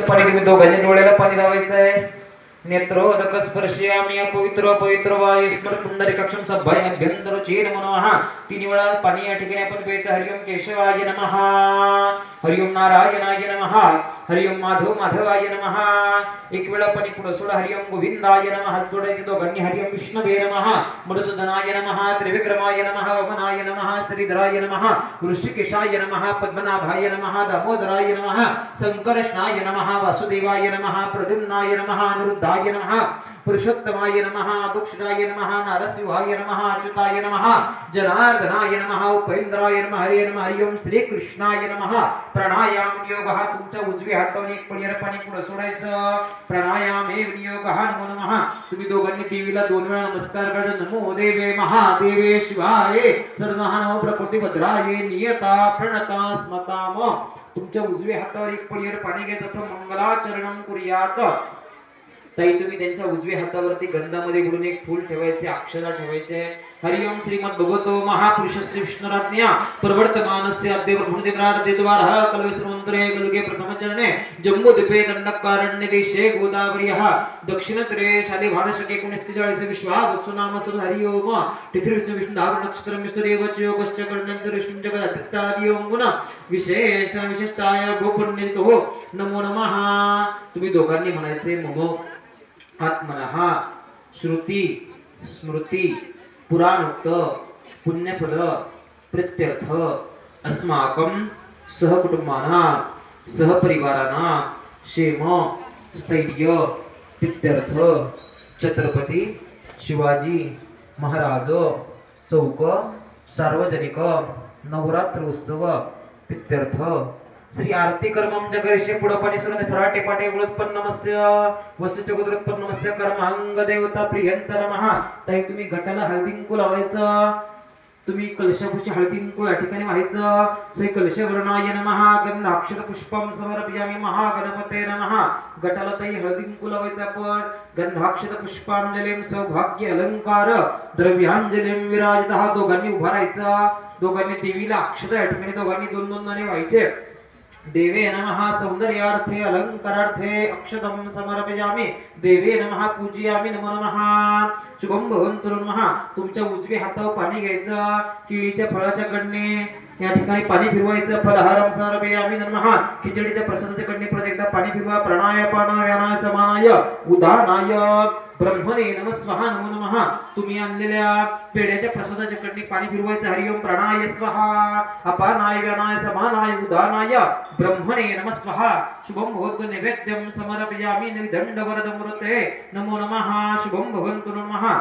पाणी तुम्ही दोघांनी डोळ्याला पाणी लावायचं आहे. नेत्रोदक स्पर्शयामी अपवित्र पवित्र वाय स्मर पुंडरी कक्षम सभय अभ्यंतर चेन मनोह तीन वेळा पाणी या ठिकाणी आपण प्यायचं. हरिओम केशवाय नमः. हरिओम नारायणाय नमः. हरिओम माधव माधवाय नमः एक वेळा पाणी पुढे सोडा हरिओम गोविंदाय नमः हात जोडायचे दोघांनी हरिओम विष्णवे नमः मधुसूदनाय नमः त्रिविक्रमाय नमः वमनाय नमः श्रीधराय नमः ऋषिकेशाय नमः पद्मनाभाय नमः दामोदराय नमः संकर्षणाय नमः वासुदेवाय नमः प्रद्युम्नाय नमः अनिरुद्धाय नमः पुरुषोत्तमाय नमः दुक्षराय नमः नारसिंहाय नमः अच्युताय नमः जनार्दनाय नमः उपेंद्राय नमः हरे नमः हरि ओम श्रीकृष्णाय नमः। प्राणायाम योगः तुमच्या उजव्या हाताने एक पळीर पाणी पुढे सोडायचं। प्राणायाम हे विनियोगः नमो नमः। तुम्ही दोघांनी देवीला दोन वेळा नमस्कार करायचा नमो देवे महादेवे शिवाय सर्वमहा प्रकृती भद्राय नियता प्रणता स्मताम। तुमच्या उजव्या हातावर एक पळीर पाणी घेत तर कुर्यात। ताई तुम्ही त्यांच्या उजव्या हातावरती गंधामध्ये बुडून एक फूल ठेवायचे अक्षरा ठेवायचे. हरिओम श्रीमद भगवतो महापुरुषस्य विष्णुराज्ञा प्रवर्तमानस्य अद्य ब्रह्मदिग्रार्दिद्वार कल्वेश्वरमन्त्रे कलुगे प्रथमचरणे जम्बुद्वीपे दण्डकारण्य देशे गोदावर्यः दक्षिणतरे शाले भानशके एकोणीसतेचाळीस विश्वा वसुनाम सुर हरिओम तिथे विष्णु विष्णु धाव नक्षत्रम विष्णुरेव योगश्च कर्णंच विष्णु जगद अतिरिक्ता गुण विशेष विशिष्टाय गोपुण्यित नमो नमः. तुम्ही दोघांनी म्हणायचे मम आत्मनः श्रुती स्मृती पुराणोक्त पुण्यफल प्रत्यर्थ अस्माकं सहकुटुंबाना सहपरिवाराना क्षेम स्थैर्य प्रित्यर्थ छत्रपती शिवाजी महाराज चौक सार्वजनिक नवरात्र उत्सव प्रित्यर्थ श्री आरती कर्मम जगरिषे पुढपाणी सुरने फराटे पाटे उत्पन्नमस्य वसिष्ठ कर्म कर्मांग देवता प्रियंत नमः. ताई तुम्ही घटाला हळदिंकू लावायचं. तुम्ही कलशाभूची हळदिंकू या ठिकाणी व्हायचं. श्री कलशवर्णाय नमः. गंधाक्षर पुष्पम महा महागणपते नमः. गटाला ताई हळदिंकू लावायचं आपण. गंधाक्षर पुष्पांजलीम सौभाग्य अलंकार दरम्याम विराज दहा दोघांनी उभा राहायचा. दोघांनी देवीला अक्षर या ठिकाणी दोघांनी दोन दोन दाणे व्हायचे. देवे नमः सौंदर्यार्थे अलंकारार्थे अक्षतं समर्पयामि। देवे नमः पूजयामि नमो नमः। शुभम भवन्तु नमः। तुमच्या उजवे हातावर पाणी घ्यायचं केळीच्या फळाच्या कडने या ठिकाणी पाणी फिरवायचं फलहारम समर्पयामि नमः. खिचडीच्या प्रसादाच्या कडने परत एकदा पाणी फिरवा. प्राणाय पानाय समानाय उदानाय ब्रह्मणे नम स्वाहा नमो नमः. तुम्ही आणलेल्या पेढ्याच्या प्रसादाच्या कडनी पाणी फिरवायचं. हरिओम प्राणाय स्वाहा. अपानाय व्यानाय समानाय उदानाय ब्रह्मणे नम स्वाहा शुभम भवतु नैवेद्यम समर्पयामि. निदंड वरद नमो नमः. शुभम भवन्तु नमः.